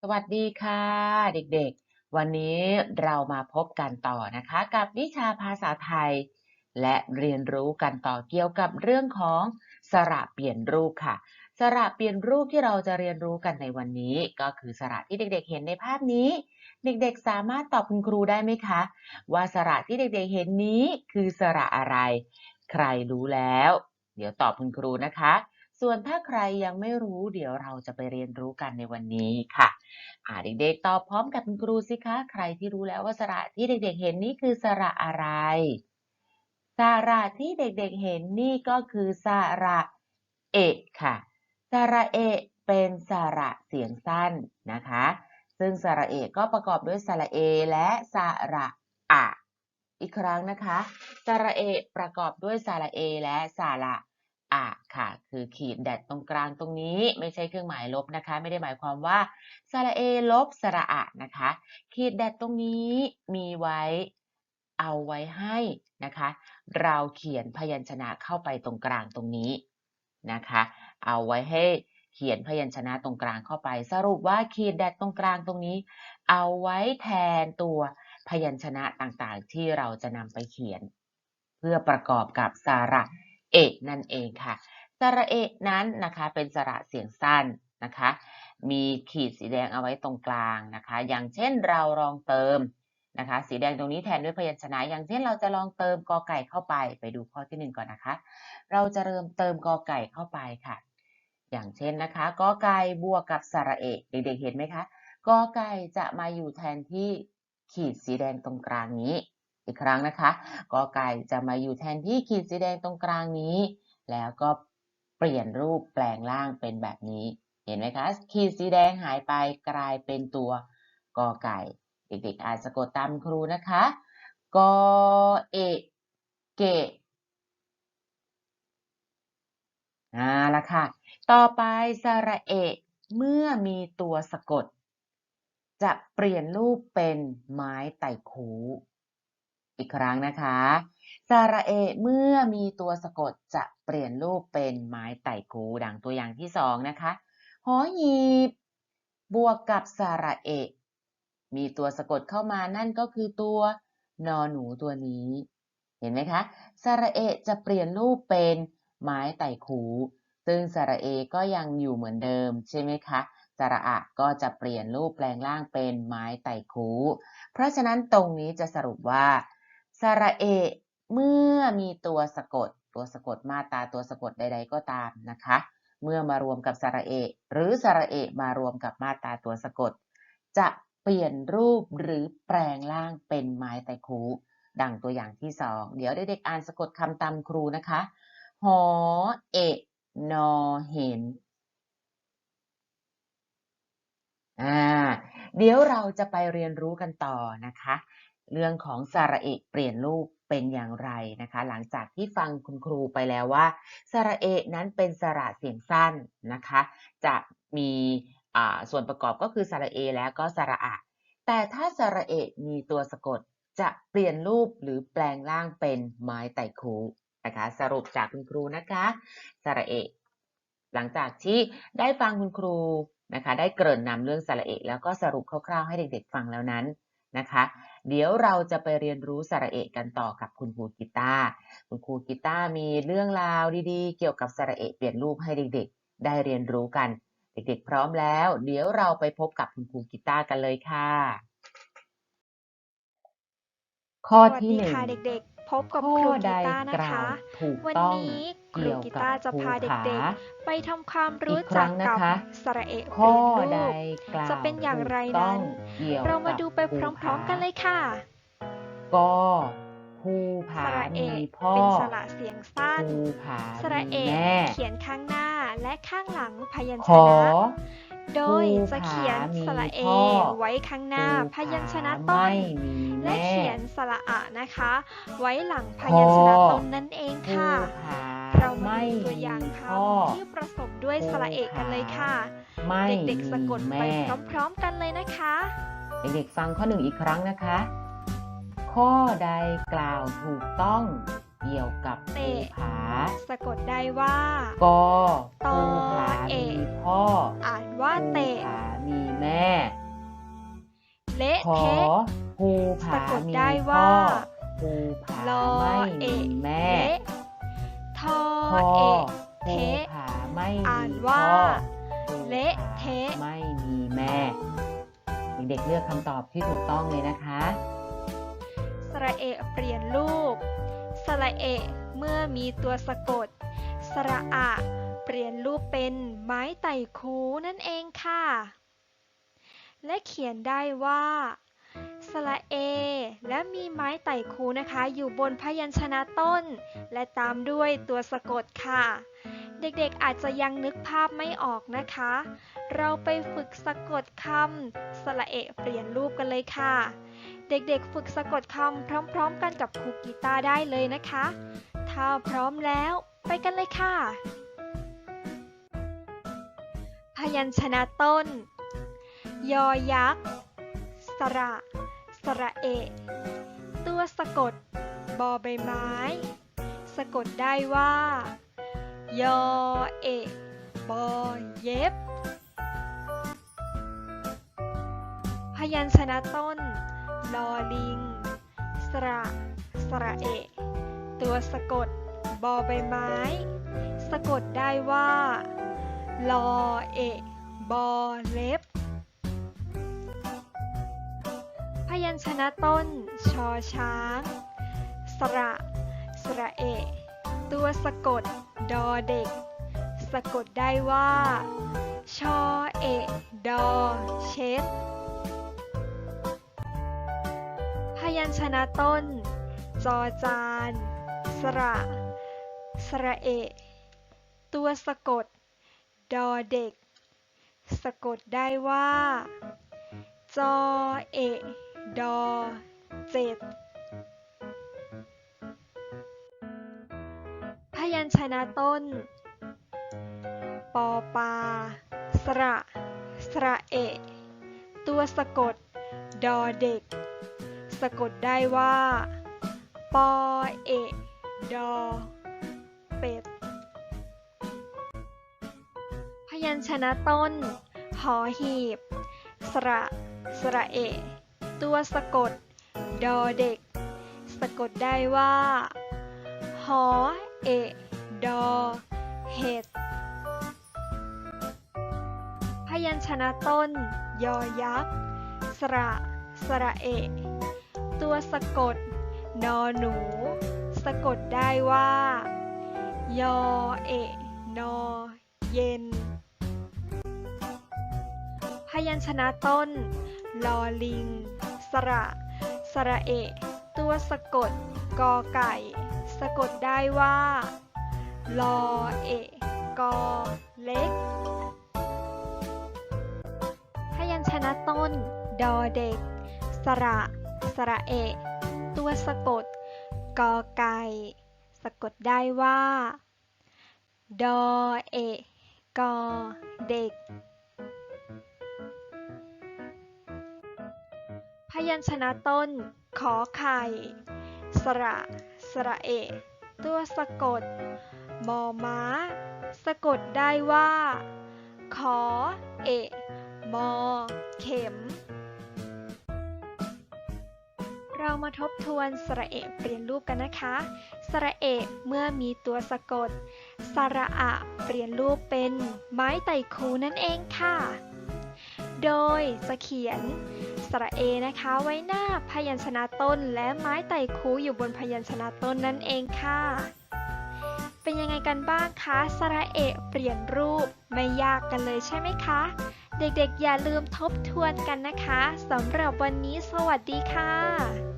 สวัสดีค่ะเด็กๆ วันนี้เรามาพบกันต่อนะคะ กับวิชาภาษาไทย และเรียนรู้กันต่อเกี่ยวกับเรื่องของสระเปลี่ยนรูปค่ะ สระเปลี่ยนรูปที่เราจะเรียนรู้กันในวันนี้ ก็คือสระที่เด็กๆ เห็นในภาพนี้ เด็กๆ สามารถตอบคุณครูได้ไหมคะ ว่าสระที่เด็กๆ เห็นนี้คือสระอะไร ใครรู้แล้ว เดี๋ยวตอบคุณครูนะคะ ส่วนถ้าใครยังไม่รู้ เดี๋ยวเราจะไปเรียนรู้กันในวันนี้ค่ะ อ่าเด็กๆตอบพร้อมกับคุณครูสิคะ ใครที่รู้แล้วว่าสระที่เด็กๆเห็นนี่คือสระอะไร สระที่เด็กๆเห็นนี่ก็คือสระเอะค่ะ สระเอะเป็นสระเสียงสั้นนะคะ ซึ่งสระเอะก็ประกอบด้วยสระเอและสระอะอีกครั้งนะคะ สระเอะประกอบด้วยสระเอและสระอะ ค่ะ คือขีดแดดตรงกลางตรงนี้ ไม่ใช่เครื่องหมายลบนะคะ ไม่ได้หมายความว่าสระเอลบสระอะนะคะ ขีดแดดตรงนี้มีไว้เอาไว้ให้นะคะ เราเขียนพยัญชนะเข้าไปตรงกลางตรงนี้นะคะ เอาไว้ให้เขียนพยัญชนะตรงกลางเข้าไป สรุปว่าขีดแดดตรงกลางตรงนี้ เอาไว้แทนตัวพยัญชนะต่างๆ ที่เราจะนำไปเขียน เพื่อประกอบกับสระเอกนั่นเองค่ะ สระเอกนั้นนะคะเป็นสระเสียงสั้นนะคะ มีขีดสีแดงเอาไว้ตรงกลางนะคะ อย่างเช่นเราลองเติมนะคะ สีแดงตรงนี้แทนด้วยพยัญชนะ อย่างเช่นเราจะลองเติมกอไก่เข้าไป ไปดูข้อที่หนึ่งก่อนนะคะ เราจะเริ่มเติมกอไก่เข้าไปค่ะ อย่างเช่นนะคะกอไก่บวกกับสระเอกเด็กๆเห็นไหมคะกอไก่จะมาอยู่แทนที่ขีดสีแดงตรงกลางนี้ อีกครั้งนะคะกอไก่จะมาอยู่แทนที่ขีดสีแดงตรงกลางนี้ แล้วก็ เปลี่ยนรูปแปลงร่างเป็นแบบนี้ เห็นไหมคะ ขีดสีแดงหายไปกลายเป็นตัวกอไก่ เด็กๆอ่านสะกดตามครูนะคะ กอเอเกะอ่าละค่ะ ต่อไปสระเอะเมื่อมีตัวสะกด จะเปลี่ยนรูปเป็นไม้ไต่คู อีกครั้งนะคะสระเอเมื่อมีตัวสะกดจะเปลี่ยนรูปเป็นไม้ไต่คูดังตัวอย่างที่สองนะคะหอหีบบวกกับสระเอ มีตัวสะกดเข้ามานั่นก็คือตัวนอหนูตัวนี้ เห็นไหมคะสระเอจะเปลี่ยนรูปเป็นไม้ไต่คูซึ่งสระเอก็ยังอยู่เหมือนเดิมใช่ไหมคะสระอะก็จะเปลี่ยนรูปแปลงร่างเป็นไม้ไต่คูเพราะฉะนั้นตรงนี้จะสรุปว่า สระเอ เมื่อมีตัวสะกด ตัวสะกดมาตาตัวสะกดใด ๆ ก็ตามนะคะ เมื่อมารวมกับสระเอ หรือสระเอมารวมกับมาตาตัวสะกด จะเปลี่ยนรูปหรือแปลงร่างเป็นไม้ไต่คูดังตัวอย่างที่สอง เดี๋ยวเด็กๆอ่านสะกดคำตามครูนะคะ หอ เอะนอเห็น อ่า เดี๋ยวเราจะไปเรียนรู้กันต่อนะคะ เรื่องของสระเอะเปลี่ยนรูปเป็นอย่างไรนะคะ หลังจากที่ฟังคุณครูไปแล้วว่าสระเอะนั้นเป็นสระเสียงสั้นนะคะ จะมีส่วนประกอบก็คือสระเอ แล้วก็สระอะ แต่ถ้าสระเอะมีตัวสะกดจะเปลี่ยนรูปหรือแปลงร่างเป็นไม้ไต่คูนะคะสรุปจากคุณครูนะคะสระเอะหลังจากที่ได้ฟังคุณครูนะคะ ได้เกริ่นนำเรื่องสระเอะแล้วก็สรุปคร่าวๆให้เด็กๆฟังแล้วนั้น นะคะ เดี๋ยวเราจะไปเรียนรู้สระเอะกันต่อกับคุณครูกีตาร์คุณครูกีตาร์มีเรื่องราวดีๆ เกี่ยวกับสระเอะเปลี่ยนรูปให้เด็กๆ ได้เรียนรู้กัน เด็กๆ พร้อมแล้ว เดี๋ยวเราไปพบกับคุณครูกีตาร์กันเลยค่ะ ข้อสวัสที่ดีหนึ่งค่ะเด็กๆ พบกับข้อครูใดกีตาร์นะกล่าคะวถูกวันต้องนี้ ครูเกี่ยวกีกับตาร์จะภูพาเผาด็กๆ ไปทำความรู้อีกคจัรั้กงนะกับคะสระเอะเปข้อลี่ยนใดรูปกล่าวจะเป็นอย่างไรถูกต้นั้อนงเกี่ยวเรามากับดูไปภูพร้อมๆกันผาเลยค่ะกอภูผาสระเอมีกพ่อเป็นสระเสียงสั้นภูผาสระเอมีกแม่เขียนข้างหน้าและข้างหลังพยัญขชอนะ โดยภูจะเขียนผามีสระเอพ่อไว้ข้างหน้าภูพยัญชนะผาต้นไม่มีและแม่เขียนสระอะนะคะ ไว้หลังพยัญชนะต้นนั่นเองภูค่ะผาเรา มาไม่ดูตัวอมีย่างคพ่อำที่ประกอบด้วยสระเอกกันเลยค่ะ ไม่เด็กๆสะกดมีไปแม่พร้อมๆกันเลยนะคะ เด็กๆฟังข้อหนึ่งอีกครั้งนะคะ ข้อใดกล่าวถูกต้องเกี่ยวกับภูเตะผา สะกดได้ว่ากอตอภูผาเอมีพ่อ อ่านว่าภูเตะผามีแม่ เละขอเทะภูผาสะกดมีได้พ่ว่าอภูผารอไม่เอมีแม่เละ ทอพอเอะภูเทะผาไม่อ่านมีว่าพ่อภูเละผาเทะไม่มีแม่ เด็กๆเลือกคำตอบที่ถูกต้องเลยนะคะ สระเอะเปลี่ยนรูป สระเอะเมื่อมีตัวสะกด สระอะ เปลี่ยนรูปเป็นไม้ไต่คูนั่นเองค่ะ และเขียนได้ว่า สระเอ และมีไม้ไต่คูนะคะ อยู่บนพยัญชนะต้น และตามด้วยตัวสะกดค่ะ เด็กๆอาจจะยังนึกภาพไม่ออกนะคะ เราไปฝึกสะกดคำสระเอะเปลี่ยนรูปกันเลยค่ะ เด็กๆฝึกสะกดคำพร้อมๆ กันกับครูกีตาได้เลยนะคะ ถ้าพร้อมแล้วไปกันเลยค่ะ พยัญชนะต้น ยอยักษ์ สระ สระเอะ ตัวสะกด บอใบไม้ สะกดได้ว่า ยอเอะบอเย็บ พยัญชนะต้น ลอลิง สระ สระเอะ ตัวสะกด บอใบไม้ สะกดได้ว่า ลอเอะ บอเล็บ พยัญชนะต้น ชอช้าง สระ สระเอะ ตัวสะกด ดอเด็ก สะกดได้ว่า ชอเอะดอ เช็ด พยัญชนะต้น จอจาน สระ สระเอะตัวสะกด ดอเด็ก สะกดได้ว่า จอเอะ ดอเจ็ดพยัญชนะต้น ปอปา สระ สระเอะ ตัวสะกด ดอเด็ก สะกดได้ว่า ปอเอะดอ เป็ด พยัญชนะต้น หอหีบ สระ สระเอะ ตัวสะกด ดอเด็ก สะกดได้ว่า หอ เอะ ดอ เห็ด พยัญชนะต้น ยอยักษ์ สระ สระเอะ ตัวสะกด นอหนู สะกดได้ว่า ยอ เอะ นอ เย็นพยัญชนะต้น ลอลิง สระ สระเอะ ตัวสะกด กอไก่ สะกดได้ว่า ลอเอะ กอ เล็ก พยัญชนะต้น ดอเด็ก สระ สระเอะ ตัวสะกด กอไก่ สะกดได้ว่า ดอเอะ กอ เด็ก ยัญชนะต้น ขอไข่ สระ สระเอ ตัวสะกด มอม้า สะกดได้ว่า ขอ เอ มอ เข็ม เรามาทบทวนสระเอเปลี่ยนรูปกันนะคะ สระเอเมื่อมีตัวสะกด สระอะเปลี่ยนรูปเป็นไม้ไต่คูนั่นเองค่ะ โดยจะเขียนสระเอนะคะไว้หน้าพยัญชนะต้น และไม้ไต่คูอยู่บนพยัญชนะต้นนั่นเองค่ะ เป็นยังไงกันบ้างคะสระเอเปลี่ยนรูปไม่ยากกันเลยใช่ไหมคะ เด็กๆอย่าลืมทบทวนกันนะคะสำหรับวันนี้สวัสดีค่ะ